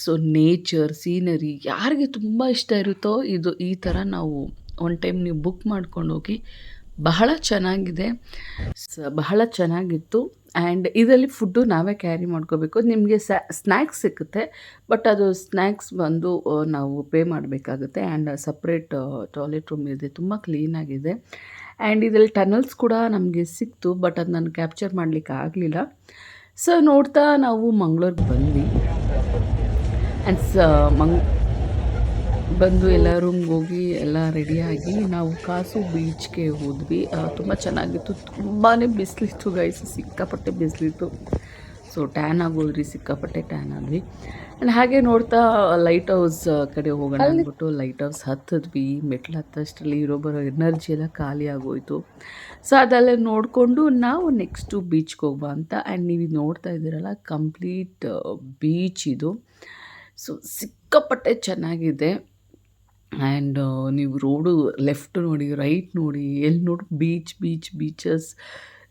ಸೊ ನೇಚರ್ ಸೀನರಿ ಯಾರಿಗೆ ತುಂಬ ಇಷ್ಟ ಇರುತ್ತೋ ಇದು ಈ ಥರ ನಾವು ಒನ್ ಟೈಮ್ ನೀವು ಬುಕ್ ಮಾಡ್ಕೊಂಡು ಹೋಗಿ ಬಹಳ ಚೆನ್ನಾಗಿದೆ. ಬಹಳ ಚೆನ್ನಾಗಿತ್ತು. ಆ್ಯಂಡ್ ಇದರಲ್ಲಿ ಫುಡ್ಡು ನಾವೇ ಕ್ಯಾರಿ ಮಾಡ್ಕೋಬೇಕು. ನಿಮಗೆ ಸ್ನ್ಯಾಕ್ಸ್ ಸಿಕ್ಕುತ್ತೆ ಬಟ್ ಅದು ಸ್ನ್ಯಾಕ್ಸ್ ಬಂದು ನಾವು ಪೇ ಮಾಡಬೇಕಾಗುತ್ತೆ. ಆ್ಯಂಡ್ ಸಪ್ರೇಟ್ ಟಾಯ್ಲೆಟ್ ರೂಮ್ ಇದೆ ತುಂಬ ಕ್ಲೀನಾಗಿದೆ ಆ್ಯಂಡ್ ಇದರಲ್ಲಿ ಟನಲ್ಸ್ ಕೂಡ ನಮಗೆ ಸಿಕ್ತು ಬಟ್ ಅದು ನಾನು ಕ್ಯಾಪ್ಚರ್ ಮಾಡಲಿಕ್ಕೆ ಆಗಲಿಲ್ಲ. ಸೊ ನೋಡ್ತಾ ನಾವು ಮಂಗಳೂರಿಗೆ ಬಂದ್ವಿ. ಆ್ಯಂಡ್ ಸ, ಮಂಗ್ ಬಂದು ಎಲ್ಲ ರೂಮ್ಗೆ ಹೋಗಿ ಎಲ್ಲ ರೆಡಿಯಾಗಿ ನಾವು ಕಾಸು ಬೀಚ್ಗೆ ಹೋದ್ವಿ. ತುಂಬ ಚೆನ್ನಾಗಿತ್ತು. ತುಂಬಾ ಬಿಸಿಲಿತ್ತು ಗೈಸ್ ಸಿಕ್ಕಾಪಟ್ಟೆ ಬಿಸಿಲಿತ್ತು. ಸೊ ಟ್ಯಾನ್ ಆಗೋದ್ರಿ ಸಿಕ್ಕಾಪಟ್ಟೆ ಟ್ಯಾನ್ ಆದ್ವಿ. ಆ್ಯಂಡ್ ಹಾಗೆ ನೋಡ್ತಾ ಲೈಟ್ ಹೌಸ್ ಕಡೆ ಹೋಗೋಣ ಅಂದ್ಬಿಟ್ಟು ಲೈಟ್ ಹೌಸ್ ಹತ್ತಿದ್ವಿ. ಮೆಟ್ಲು ಹತ್ತಷ್ಟರಲ್ಲಿ ಇರೋ ಬರೋ ಎನರ್ಜಿ ಎಲ್ಲ ಖಾಲಿ ಆಗೋಯ್ತು. ಸೊ ಅದೆಲ್ಲ ನೋಡಿಕೊಂಡು ನಾವು ನೆಕ್ಸ್ಟು ಬೀಚ್ಗೆ ಹೋಗ್ಬಾ ಅಂತ. ಆ್ಯಂಡ್ ನೀವು ನೋಡ್ತಾ ಇದ್ದೀರಲ್ಲ ಕಂಪ್ಲೀಟ್ ಬೀಚ್ ಇದು. ಸೊ ಸಿಕ್ಕಾಪಟ್ಟೆ ಚೆನ್ನಾಗಿದೆ. ಆ್ಯಂಡ್ ನೀವು ರೋಡು ಲೆಫ್ಟ್ ನೋಡಿ ರೈಟ್ ನೋಡಿ ಎಲ್ಲಿ ನೋಡಿ ಬೀಚ್ ಬೀಚ್ ಬೀಚಸ್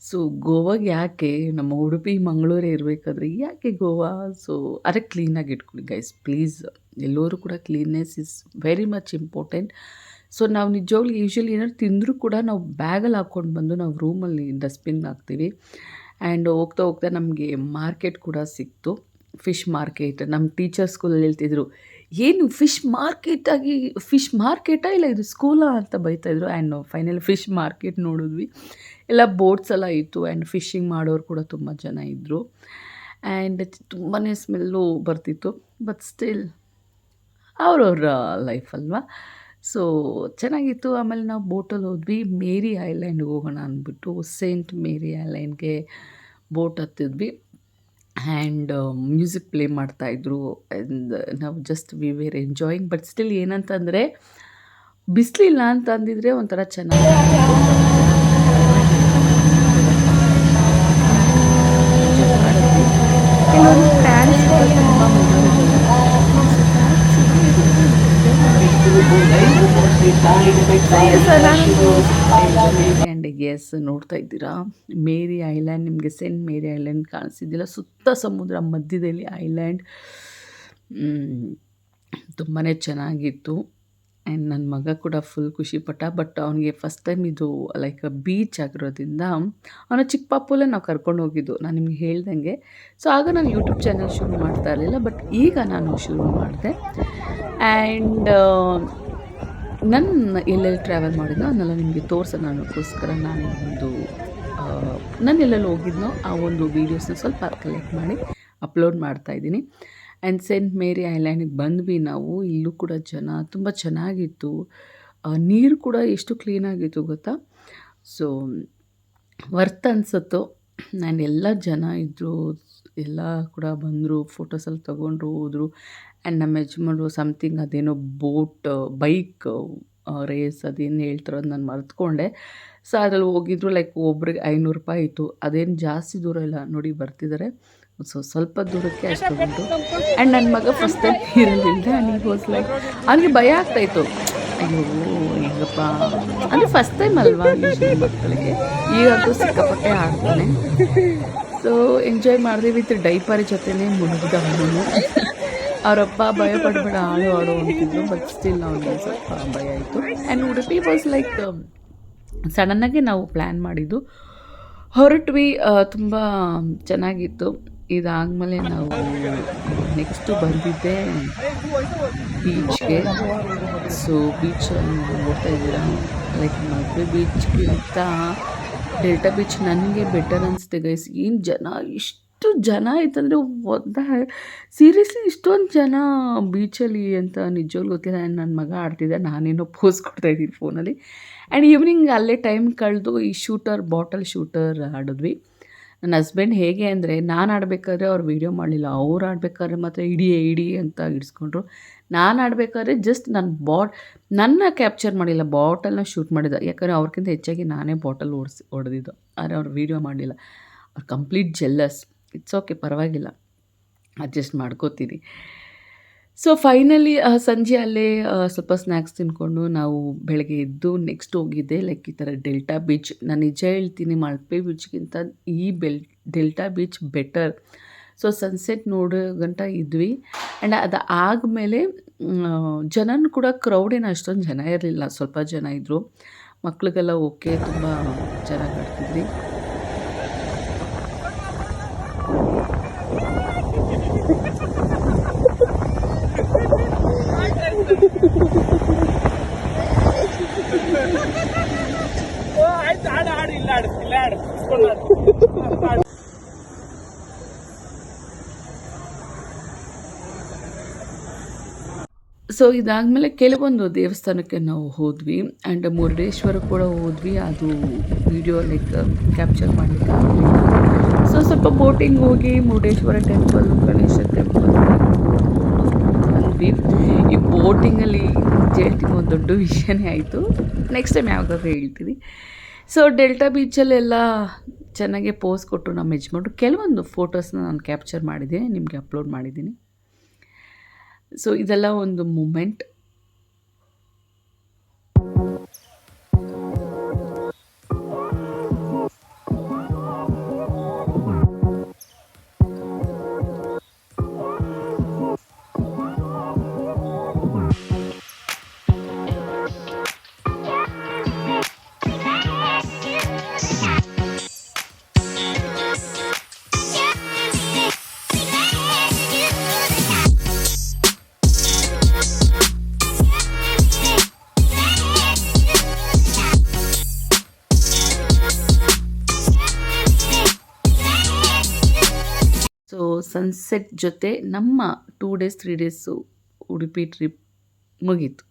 ಸೊ ಗೋವಾಗೆ ಯಾಕೆ ನಮ್ಮ ಉಡುಪಿ, ಮಂಗಳೂರೇ ಇರಬೇಕಾದ್ರೆ ಯಾಕೆ ಗೋವಾ? ಸೊ ಅದೇ ಕ್ಲೀನಾಗಿ ಇಟ್ಕೊಳ್ಳಿ ಗೈಸ್ ಪ್ಲೀಸ್ ಎಲ್ಲರೂ ಕೂಡ cleanliness is very much important so ನಾವು ನಿಜವಾಗ್ಲೂ ಯೂಶ್ವಲಿ ಏನಾದ್ರು ತಿಂದರೂ ಕೂಡ ನಾವು ಬ್ಯಾಗಲ್ಲಿ ಹಾಕ್ಕೊಂಡು ಬಂದು ನಾವು ರೂಮಲ್ಲಿ ಡಸ್ಟ್ಬಿನ್ ಹಾಕ್ತೀವಿ. ಆ್ಯಂಡ್ ಹೋಗ್ತಾ ಹೋಗ್ತಾ ನಮಗೆ ಮಾರ್ಕೆಟ್ ಕೂಡ ಸಿಕ್ತು. ಫಿಶ್ ಮಾರ್ಕೆಟ್ ನಮ್ಮ ಟೀಚರ್ಸ್ಗಳಲ್ಲಿ ಹೇಳ್ತಿದ್ರು ಏನು ಫಿಶ್ ಮಾರ್ಕೆಟಾಗಿ ಫಿಶ್ ಮಾರ್ಕೆಟಾ ಇಲ್ಲ ಇದು ಸ್ಕೂಲಾ ಅಂತ ಬೈತಾಯಿದ್ರು ಆ್ಯಂಡ್ ಫೈನಲ್ ಫಿಶ್ ಮಾರ್ಕೆಟ್ ನೋಡಿದ್ವಿ. ಎಲ್ಲ ಬೋಟ್ಸ್ ಎಲ್ಲ ಇತ್ತು ಆ್ಯಂಡ್ ಫಿಶಿಂಗ್ ಮಾಡೋರು ಕೂಡ ತುಂಬ ಜನ ಇದ್ದರು ಆ್ಯಂಡ್ ತುಂಬಾ ಸ್ಮೆಲ್ಲು ಬರ್ತಿತ್ತು. ಬಟ್ ಸ್ಟಿಲ್ ಅವ್ರವ್ರ ಲೈಫ್ ಅಲ್ವಾ? ಸೊ ಚೆನ್ನಾಗಿತ್ತು. ಆಮೇಲೆ ನಾವು ಬೋಟಲ್ಲಿ ಹೋದ್ವಿ. ಮೇರಿ ಐಲ್ಯಾಂಡ್ಗೆ ಹೋಗೋಣ ಅಂದ್ಬಿಟ್ಟು ಸೇಂಟ್ ಮೇರಿ ಐಲ್ಯಾಂಡ್ಗೆ ಬೋಟ್ ಹತ್ತಿದ್ವಿ. ಆ್ಯಂಡ್ ಮ್ಯೂಸಿಕ್ ಪ್ಲೇ ಮಾಡ್ತಾಯಿದ್ರು ಆ್ಯಂಡ್ ನಾವು just we were enjoying but still ಏನಂತಂದರೆ, ಬಿಸಿಲಿಲ್ಲ ಅಂತಂದಿದ್ರೆ ಒಂಥರ ಚೆನ್ನಾಗಿ ಕೆಲವೊಂದು ಟ್ಯಾನ್ಸ್ ಕೂಡ ತುಂಬ ಆ್ಯಂಡ್ ಎಸ್ ನೋಡ್ತಾ ಇದ್ದೀರಾ? ಮೇರಿ ಐಲ್ಯಾಂಡ್, ನಿಮಗೆ ಸೆಂಟ್ ಮೇರಿ ಐಲ್ಯಾಂಡ್ ಕಾಣಿಸಿದ್ದಿಲ್ಲ. ಸುತ್ತ ಸಮುದ್ರ ಮಧ್ಯದಲ್ಲಿ ಐಲ್ಯಾಂಡ್. ತುಂಬಾ ಚೆನ್ನಾಗಿತ್ತು. ಆ್ಯಂಡ್ ನನ್ನ ಮಗ ಕೂಡ ಫುಲ್ ಖುಷಿಪಟ್ಟ ಬಟ್ ಅವನಿಗೆ ಫಸ್ಟ್ ಟೈಮ್ ಇದು ಲೈಕ್ ಬೀಚ್ ಆಗಿರೋದ್ರಿಂದ ಅವನ ಚಿಕ್ಕ ನಾವು ಕರ್ಕೊಂಡು ಹೋಗಿದ್ದು. ನಾನು ನಿಮ್ಗೆ ಹೇಳ್ದಂಗೆ. ಸೊ ಆಗ ನಾನು ಯೂಟ್ಯೂಬ್ ಚಾನಲ್ ಶುರು ಮಾಡ್ತಾ ಇರಲಿಲ್ಲ. ಬಟ್ ಈಗ ನಾನು ಶುರು ಮಾಡಿದೆ. ಆ್ಯಂಡ್ ನನ್ನ ಎಲ್ಲೆಲ್ಲಿ ಟ್ರಾವೆಲ್ ಮಾಡಿದ್ನೋ ಅದನ್ನೆಲ್ಲ ನಿಮಗೆ ತೋರಿಸೋಣ ಅನ್ನೋಕ್ಕೋಸ್ಕರ ನಾನು ಒಂದು ನಾನು ಎಲ್ಲೆಲ್ಲಿ ಹೋಗಿದ್ನೋ ಆ ಒಂದು ವೀಡಿಯೋಸ್ನ ಸ್ವಲ್ಪ ಕಲೆಕ್ಟ್ ಮಾಡಿ ಅಪ್ಲೋಡ್ ಮಾಡ್ತಾ ಇದ್ದೀನಿ. ಆ್ಯಂಡ್ ಸೆಂಟ್ ಮೇರಿ ಐಲ್ಯಾಂಡಿಗೆ ಬಂದ್ವಿ ನಾವು. ಇಲ್ಲೂ ಕೂಡ ಜನ ತುಂಬ ಚೆನ್ನಾಗಿತ್ತು. ನೀರು ಕೂಡ ಎಷ್ಟು ಕ್ಲೀನಾಗಿತ್ತು ಗೊತ್ತಾ? ಸೊ ವರ್ತ್ ಅನಿಸುತ್ತೋ. ನಾನು ಎಲ್ಲ ಜನ ಇದ್ದರು ಎಲ್ಲ ಕೂಡ ಬಂದರು ಫೋಟೋಸಲ್ಲಿ ತೊಗೊಂಡ್ರು, ಹೋದರು. ಆ್ಯಂಡ್ ನಮ್ಮ ಯಜಮಾನ್ರು ಸಮಥಿಂಗ್ ಅದೇನೋ ಬೋಟ್ ಬೈಕ್ ರೇಸ್ ಅದೇನು ಹೇಳ್ತಾರೋ ಅದು ನಾನು ಮರೆತ್ಕೊಂಡೆ. ಸೊ ಅದ್ರಲ್ಲಿ ಹೋಗಿದ್ರು ಲೈಕ್ ಒಬ್ರಿಗೆ ಐನೂರು ರೂಪಾಯಿ ಇತ್ತು. ಅದೇನು ಜಾಸ್ತಿ ದೂರ ಇಲ್ಲ. ನೋಡಿ ಬರ್ತಿದ್ದಾರೆ ಸೊ ಸ್ವಲ್ಪ ದೂರಕ್ಕೆ ಅಷ್ಟು ಉಂಟು. ಆ್ಯಂಡ್ ನನ್ನ ಮಗ ಫಸ್ಟ್ ಟೈಮ್ ಇರಲಿಲ್ಲ ನನಗೆ ಲೈಕ್ ಅವನಿಗೆ ಭಯ ಆಗ್ತಾಯಿತ್ತು ಅಯ್ಯೋ, ಹೆಂಗಪ್ಪ. ಅಂದರೆ ಫಸ್ಟ್ ಟೈಮ್ ಅಲ್ವಾ ಮಕ್ಕಳಿಗೆ? ಈಗಂತೂ ಸಿಕ್ಕಾಪಟ್ಟೆ ಆಡ್ತಾನೆ. ಸೊ ಎಂಜಾಯ್ ಮಾಡಿದೆ ವಿತ್ ಡೈಪರ್ ಜೊತೆನೇ ಮುಳುಗಿದ ಅವನು ಅವರಪ್ಪ ಭಯ ಪಡಬೇಡ ಆಡು ಆಡು ಅಂತಿದ್ರು ಬಟ್ ಸ್ಟಿಲ್ ಅವನಿಗೆ ಸ್ವಲ್ಪ ಭಯ ಆಯಿತು. ಆ್ಯಂಡ್ ಉಡುಪಿ ವಾಸ್ ಲೈಕ್ ಸಡನ್ನಾಗಿ ನಾವು ಪ್ಲ್ಯಾನ್ ಮಾಡಿದ್ದು. ಹೊರಟ್ವಿ ತುಂಬ ಚೆನ್ನಾಗಿತ್ತು. ಇದಾದಮೇಲೆ ನಾವು ನೆಕ್ಸ್ಟು ಬಂದಿದ್ದೆ ಬೀಚ್ಗೆ ಸೊ ಬೀಚಲ್ಲಿ ನೋಡ್ತಾ ಇದ್ದೀರಾ? ಲೈಕ್ ಮದುವೆ ಬೀಚ್ಗಿಂತ ಡೆಲ್ಟಾ ಬೀಚ್ ನನಗೆ ಬೆಟರ್ ಅನಿಸುತ್ತೆ ಗೈಸ್ ಏನು ಜನ ಇಷ್ಟು ಜನ ಇತ್ತಂದರೆ ಒದ್ದ ಸೀರಿಯಸ್ಲಿ ಇಷ್ಟೊಂದು ಜನ ಬೀಚಲ್ಲಿ ಅಂತ ನಿಜವಾಗ್ಲೂ ಗೊತ್ತಿಲ್ಲ. ಆ್ಯಂಡ್ ನನ್ನ ಮಗ ಆಡ್ತಿದ್ದೆ, ನಾನೇನೋ ಪೋಸ್ ಕೊಡ್ತಾಯಿದ್ದೀನಿ ಫೋನಲ್ಲಿ ಆ್ಯಂಡ್ ಈವ್ನಿಂಗ್ ಅಲ್ಲೇ ಟೈಮ್ ಕಳೆದು ಈ ಶೂಟರ್ ಬಾಟಲ್ ಶೂಟರ್ ಆಡಿದ್ವಿ. ನನ್ನ ಹಸ್ಬೆಂಡ್ ಹೇಗೆ ಅಂದರೆ, ನಾನು ಆಡಬೇಕಾದ್ರೆ ಅವ್ರು ವೀಡಿಯೋ ಮಾಡಲಿಲ್ಲ, ಅವ್ರು ಆಡಬೇಕಾದ್ರೆ ಮಾತ್ರ ಇಡಿ ಇಡಿ ಅಂತ ಇಡಿಸ್ಕೊಂಡ್ರು. ನಾನು ಆಡಬೇಕಾದ್ರೆ ಜಸ್ಟ್ ನನ್ನ ಬಾಟ್ ನನ್ನ ಕ್ಯಾಪ್ಚರ್ ಮಾಡಿಲ್ಲ ಬಾಟಲ್ನ ಶೂಟ್ ಮಾಡಿದ ಯಾಕಂದರೆ ಅವ್ರಿಗಿಂತ ಹೆಚ್ಚಾಗಿ ನಾನೇ ಬಾಟಲ್ ಓಡಿಸಿ ಹೊಡೆದಿದ್ದು ಆದರೆ ಅವ್ರು ವೀಡಿಯೋ ಮಾಡಲಿಲ್ಲ. ಅವ್ರು ಕಂಪ್ಲೀಟ್ ಜೆಲ್ಲಸ್ ಇಟ್ಸ್ ಓಕೆ ಪರವಾಗಿಲ್ಲ. ಅಡ್ಜಸ್ಟ್ ಮಾಡ್ಕೋತೀನಿ ಸೊ ಫೈನಲಿ ಸಂಜೆ ಅಲ್ಲೇ ಸ್ವಲ್ಪ ಸ್ನ್ಯಾಕ್ಸ್ ತಿನ್ಕೊಂಡು ನಾವು ಬೆಳಗ್ಗೆ ಎದ್ದು ನೆಕ್ಸ್ಟ್ ಹೋಗಿದ್ದೆ ಲೈಕ್ ಈ ಥರ ಡೆಲ್ಟಾ ಬೀಚ್ ನಾನು ನಿಜ ಹೇಳ್ತೀನಿ ಮಲ್ಪೆ ಬೀಚ್ಗಿಂತ ಈ bell Delta beach better so sunset ನೋಡೋ ಗಂಟ ಇದ್ವಿ. ಆ್ಯಂಡ್ ಅದು ಆದಮೇಲೆ ಜನನೂ ಕೂಡ ಕ್ರೌಡ್ ಏನು ಅಷ್ಟೊಂದು ಜನ ಇರಲಿಲ್ಲ. ಸ್ವಲ್ಪ ಜನ ಇದ್ದರು ಮಕ್ಳಿಗೆಲ್ಲ ಓಕೆ ತುಂಬ ಚೆನ್ನಾಗಿ ಆಡ್ತಿದ್ವಿ ಆಯ್ತು ಆಡು ಆಡು ಇಲ್ಲ ಆಡು ಇಲ್ಲ ಆಡು ಇಸ್ಕೊಂಡು ಆಡು ಸೊ ಇದಾದಮೇಲೆ ಕೆಲವೊಂದು ದೇವಸ್ಥಾನಕ್ಕೆ ನಾವು ಹೋದ್ವಿ ಆ್ಯಂಡ್ ಮುರುಡೇಶ್ವರ ಕೂಡ ಹೋದ್ವಿ. ಅದು ವಿಡಿಯೋ ಲೈಕ್ ಕ್ಯಾಪ್ಚರ್ ಮಾಡಲಿಕ್ಕೆ ಸೊ ಸ್ವಲ್ಪ ಬೋಟಿಂಗ್ ಹೋಗಿ ಮುರುಡೇಶ್ವರ ಟೆಂಪಲ್ ಗಣೇಶ ಟೆಂಪಲ್ ಬಂದ್ವಿ. ಈ ಬೋಟಿಂಗಲ್ಲಿ ಹೇಳ್ತೀನಿ ಒಂದು ದೊಡ್ಡ ವಿಷಯನೇ ಆಯಿತು. ನೆಕ್ಸ್ಟ್ ಟೈಮ್ ಯಾವಾಗಾದ್ರೂ ಹೇಳ್ತೀವಿ. ಸೊ ಡೆಲ್ಟಾ ಬೀಚಲ್ಲೆಲ್ಲ ಚೆನ್ನಾಗೆ ಪೋಸ್ ಕೊಟ್ಟು ನಮ್ಮ ಯಜಮಾನ್ರು ಕೆಲವೊಂದು ಫೋಟೋಸ್ನ ನಾನು ಕ್ಯಾಪ್ಚರ್ ಮಾಡಿದೆ ನಿಮಗೆ ಅಪ್ಲೋಡ್ ಮಾಡಿದ್ದೀನಿ. ಸೊ ಇದೆಲ್ಲ ಒಂದು ಮೂಮೆಂಟ್ ಸನ್ಸೆಟ್ ಜೊತೆ ನಮ್ಮ two days three days Udupi trip ಮುಗೀತು.